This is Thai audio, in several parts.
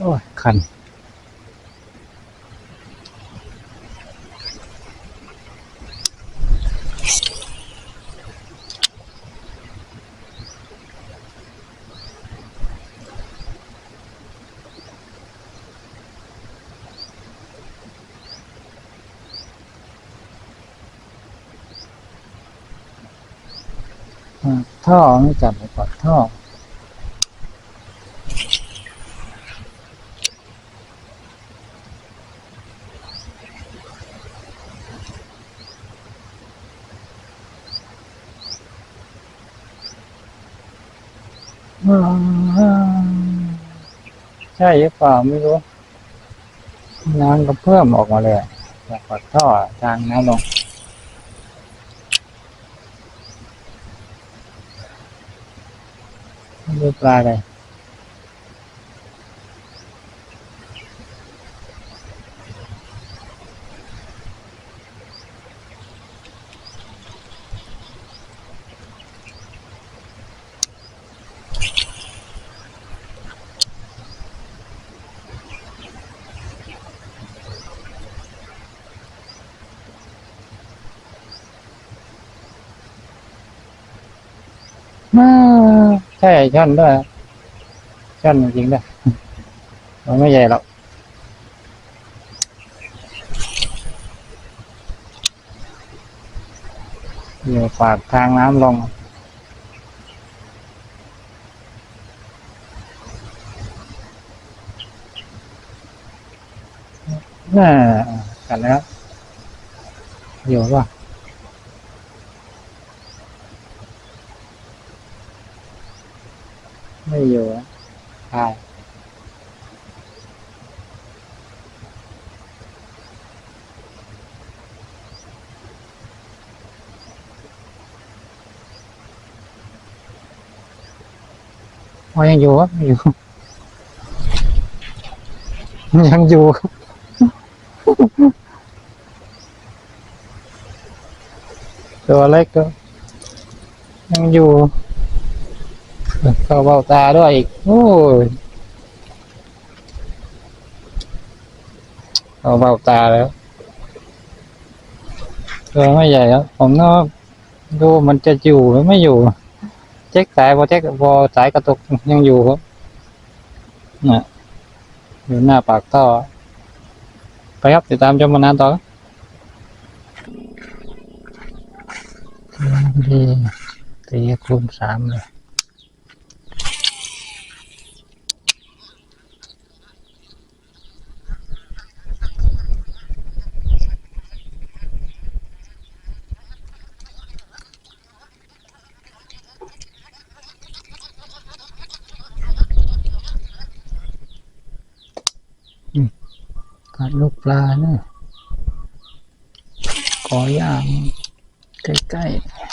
โอ้ยคันท่อไม่จับไปก่อนท่อ ใช่หรือเปล่าไม่รู้ น้ำก็เพิ่มออกมาเลยอะจากปากท่อทางน้ำลงดูปลาเลย มาใช่ช่อนด้วยช่อนจริงด้วยมันไม่ใหญ่หรอกอยู่ปากทางน้ำลงน่ากันแล้วอยู่ป่ะ ไม่อยู่อะใช่อ๋อยังอยู่ครับอยู่ยังอยู่ครับตัวเล็กก็ยังอยู่ เข้าเบ้าตาด้วยอีก โอ้ยเข้าเบ้าตาแล้วตัวไม่ใหญ่ครับผมน่าดูมันจะอยู่หรือไม่อยู่ เช็คสายพอเช็คพอสายกระตุกยังอยู่ครับน่ะอยู่หน้าปากท่อไปครับติดตามชมมานานต่อดีตีคูณสามเลย กัดลูกปลาเนะขอย่างใกล้ๆ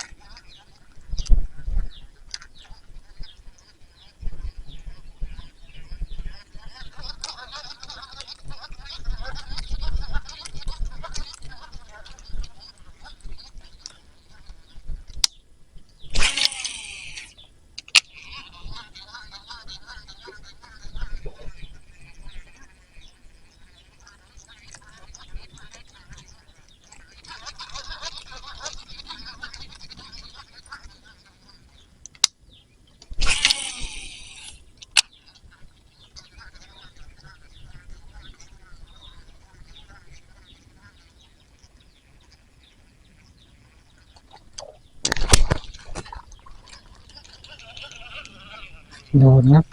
โดนครับ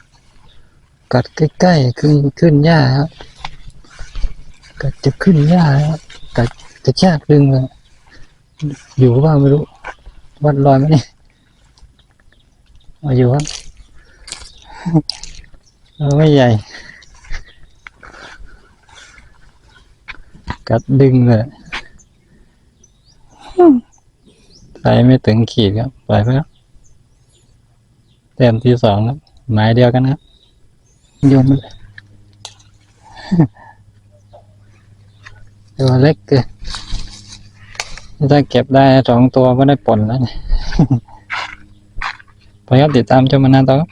กัดใกล้ๆขึ้นขึ้นหญ้าครับกัดจะขึ้นหญ้าครับกัดกระชากดึงเลยอยู่บ้างไม่รู้วัดรอยไหมเนี่ยอาอยู่ครับเอาไม่ใหญ่ กัดดึงเลยใส่ไม่ถึงขีดครับ ไปไปครับเต็มที่สองครับ หมายเดียวกันครับโยมันตัวเล็กเกินถ้าเก็บได้สองตัวก็ได้ผลแล้วนี่ยไปครับติดตามชมมานานต่อครับ